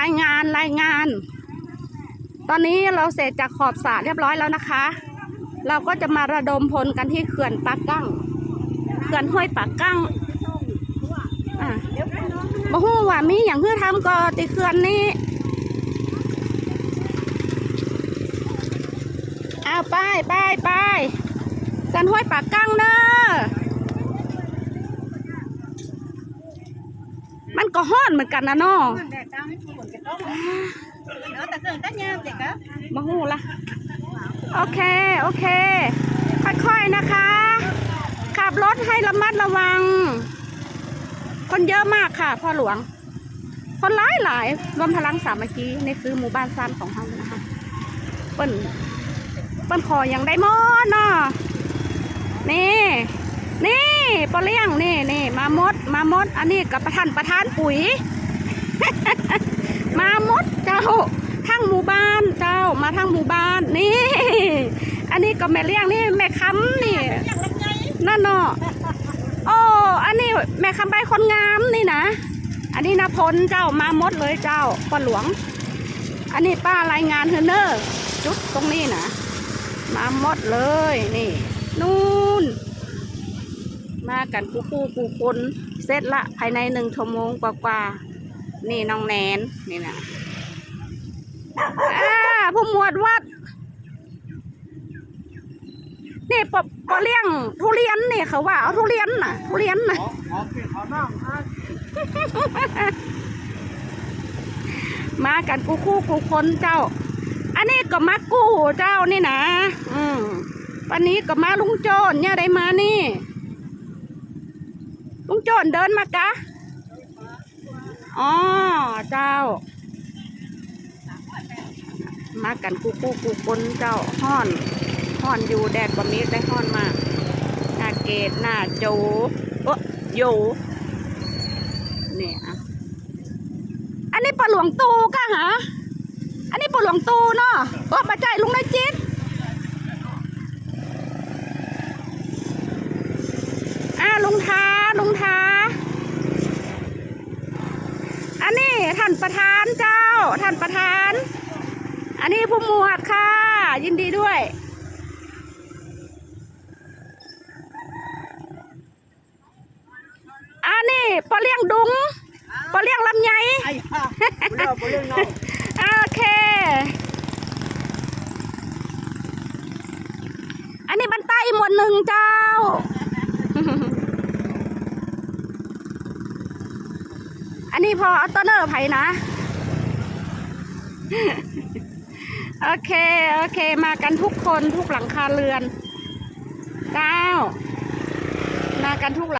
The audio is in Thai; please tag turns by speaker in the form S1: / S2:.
S1: รายงานรายงาน ตอนนี้เราเสร็จจากขอบสระเรียบร้อยแล้วนะคะ เราก็จะมาระดมพลกันที่เขื่อนปากกั้งเขื่อนห้วยปากกั้งอะบ่ฮู้ว่ามีอย่างเพื่อทำก็ติเขื่อนนี้เอาไปไปไปกันห้วยปากกั้งเด้อมัน ก็ฮ้อนเหมือนกันนะน้อง
S2: แดดดำฝนกระต้มเนาะแต่เกิดตั้งยามเด็กก็
S1: มาหูละโอเค โอเค ค่อยๆนะคะ ขับรถให้ระมัดระวัง คนเยอะมากค่ะพ่อหลวง คนหลายหลายรวมพลังสามัคคีนี่คือหมู่บ้านซ่านของเรานะคะเปิ้นเปิ้นขออย่างได้หมดเนาะนี่ นี่ปอเลี้ยงนี่นี่มามด มามด อันนี้กับประธานประธานปุ๋ย มามดเจ้าทั้งหมู่บ้านเจ้ามาทั้งหมู่บ้านนี่ อันนี้ก็แม่เลี้ยงนี่แม่คำนี่นั่นเนาะโอ้อันนี้แม่คำใบคนงามนี่นะอันนี้นาพลเจ้ามามดเลยเจ้าป้าหลวง อันนี้ป้ารายงานเฮอเนอร์จุดตรงนี้นะมามดเลยนี่ นู่น กันคู่คู่คู่คนเสร็จละภายในหนึ่งชั่วโมงกว่าๆนี่น้องแนนนี่นะอ่าผู้หมวดวัด นี่ปอปอเลี้ยงทุเรียนนี่เขาว่าเอาทุเรียนน่ะ ทุเรียนน่ะ
S3: ขอขอเปลี่ยนขอน้ำอะ
S1: มากันกูคู่กูคนเจ้า อันนี้ก็มากู้เจ้านี่นะ อืมวันนี้ก็มาลุงโจนเนี่ยได้มานี่ ลุงโจนเดินมากะอ๋อเจ้า มากันกูคู่กูคนเจ้าห้อนห้อนอยู่แดดกว่ามีได้ห้อนมากหน้าเกตหน้าโจโอะโยเนี่ยอะอันนี้ปลาหลวงตูกะฮะอันนี้ปลาหลวงตูเนาะเออมาใจลุงได้จิตอ่าลุงทาลุงทา อันนี้ ท่านประธานเจ้า ท่านประธาน อันนี้ผู้หมวดค่ะ ยินดีด้วย อันนี้ปลาเลี้ยงดุงปลาเลี้ยงลำไย
S3: ไอ้ห่าไม่ได้เอาไปเรื่องน้อง
S1: โอเคอันนี้บันไตหมวดหนึ่งเจ้า นี่พอออตเนอร์ไผ่นะ โอเค โอเค มากันทุกคนทุกหลังคาเรือนเก้ามากันทุกหลัง